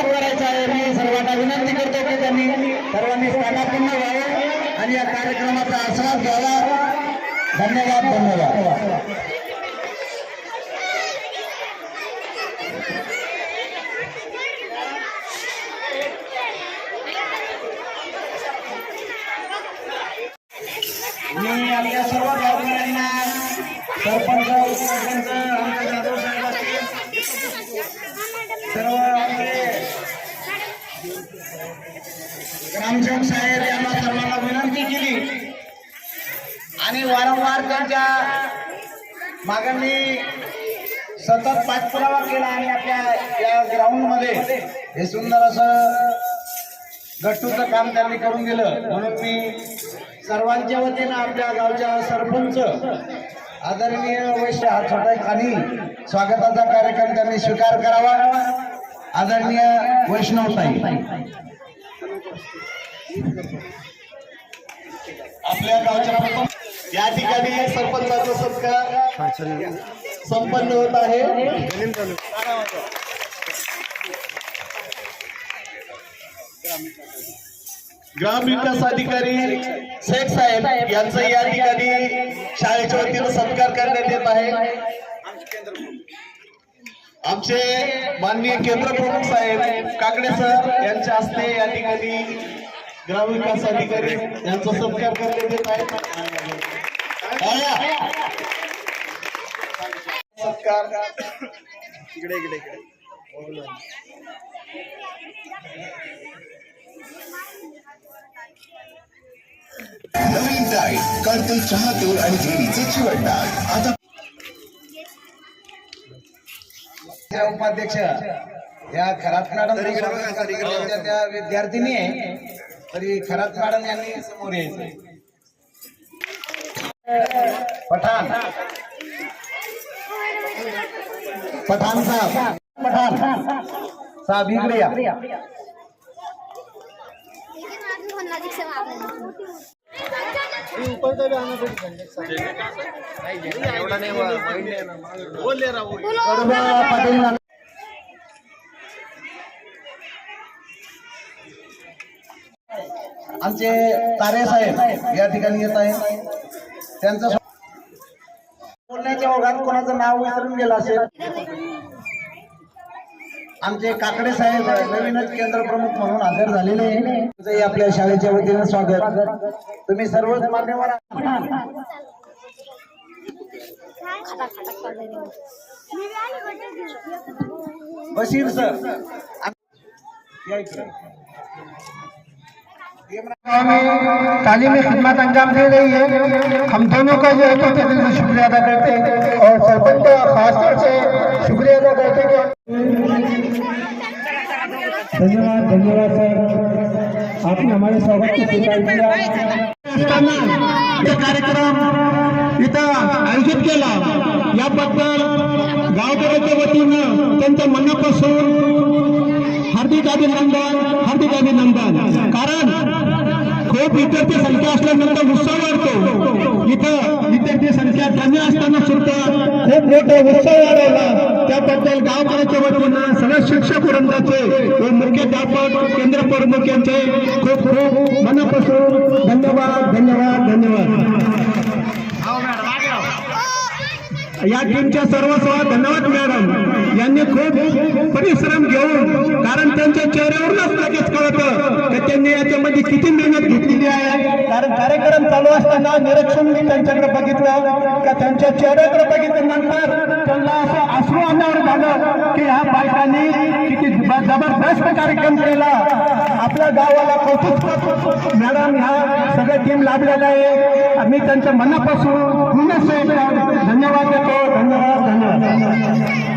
स्वागत करायचं आहे मी सर्वांना विनंती करतो की त्यांनी सर्वांनी स्थानापन्न व्हावं आणि या कार्यक्रमाचा आस्वाद घ्यावा. धन्यवाद धन्यवाद. मी आपल्या सर्व गावकऱ्यांना सरपंच उपसरपंच आमच्या जाधव साहेब असतील सर्व आपले ग्रामसेवक साहेब यांना सर्वांना विनंती केली. आणि वारंवार त्यांच्या मागणी सतत पाठपुरावा केला आणि आपल्या या ग्राउंडमध्ये हे सुंदर असं गट्टूचं काम त्यांनी करून दिलं. म्हणून मी सर्वांच्या वतीनं आपल्या गावच्या सरपंच आदरणीय वैश्य हा छोटा आणि स्वागताचा कार्यक्रम त्यांनी स्वीकार करावा. आदरणीय वैष्णवताई आपल्या गावच्या या ठिकाणी सरपंचाचा सत्कार संपन्न होत आहे. ग्रामविकास अधिकारी शेख साहेब यांचा या ठिकाणी शाळेच्या वतीनं सत्कार करण्यात येत आहे. आमचे माननीय केंद्र प्रमुख साहेब काकडे सर यांच्या हस्ते या ठिकाणी ग्रामविकास अधिकारी यांचा सत्कार करण्यात येत आहे. सत्कार. इकडे इकडे इकडे. नवीन डाईट कळते चहा दूर आणि जेरीचे चिवडणार आता उपाध्यक्ष या खरात मॅडम त्या विद्यार्थिनी आहे तरी खरात मॅडम यांनी समोर यायचं पठाण. पठाण साहेब. पठाण. साहेब इकडे या. कडबा पाटील नाना. आमचे तारे साहेब या ठिकाणी येत आहे त्यांचं बोलण्याच्या ओघात कोणाचं नाव विसरून गेलं असेल? आमचे काकडे साहेब नवीनच केंद्र प्रमुख म्हणून हजर झालेले आहे. आपल्या शाळेच्या वतीनं स्वागत. तुम्ही सर्वच मान्यवर बशीर सर. या तालीम खिदमत अंजाम दे रही है। हम दोनों का जो है तो दिल से शुक्रिया अदा करते हैं। और सरपंच का खासतौर से शुक्रिया अदा करते हैं धन्यवाद धन्यवाद सर. आपने हमारे स्वागत को स्वीकार किया। कार्यक्रम इथं आयोजित केला. याबद्दल गावकऱ्याच्या वतीनं त्यांच्या मनापासून हार्दिक अभिनंदन हार्दिक अभिनंदन. कारण खूप विद्यार्थी संख्या असल्यानंतर उत्साह वाढतो. इथं विद्यार्थी संख्या कमी असताना सुद्धा खूप मोठा उत्साह वाढवला त्याबद्दल गावकऱ्याच्या वतीनं सगळ्या शिक्षक वृंदाचे व मुख्याध्यापक केंद्र प्रमुख यांचे खूप खूप मनापासून धन्यवाद धन्यवाद धन्यवाद. या टीमच्या सर्व धन्यवाद मॅडम यांनी खूप परिश्रम घेऊन कारण त्यांच्या चेहऱ्यावरूनच लगेच कळतं त्यांनी याच्यामध्ये किती मेहनत घेतलेली आहे. कारण कार्यक्रम चालू असताना निरीक्षण मी त्यांच्याकडे बघितलं का त्यांच्या चेहऱ्याकडे बघितल्यानंतर त्यांना असं अश्रू अंगावर झालं की ह्या बायकांनी किती जबरदस्त कार्यक्रम केला. आपल्या गावाला कौतुक मॅडम ह्या सगळ्या टीम लाभलेल्या आहे आम्ही त्यांच्या मनापासून पुन्हा धन्यवाद देतो. धन्यवाद धन्यवाद.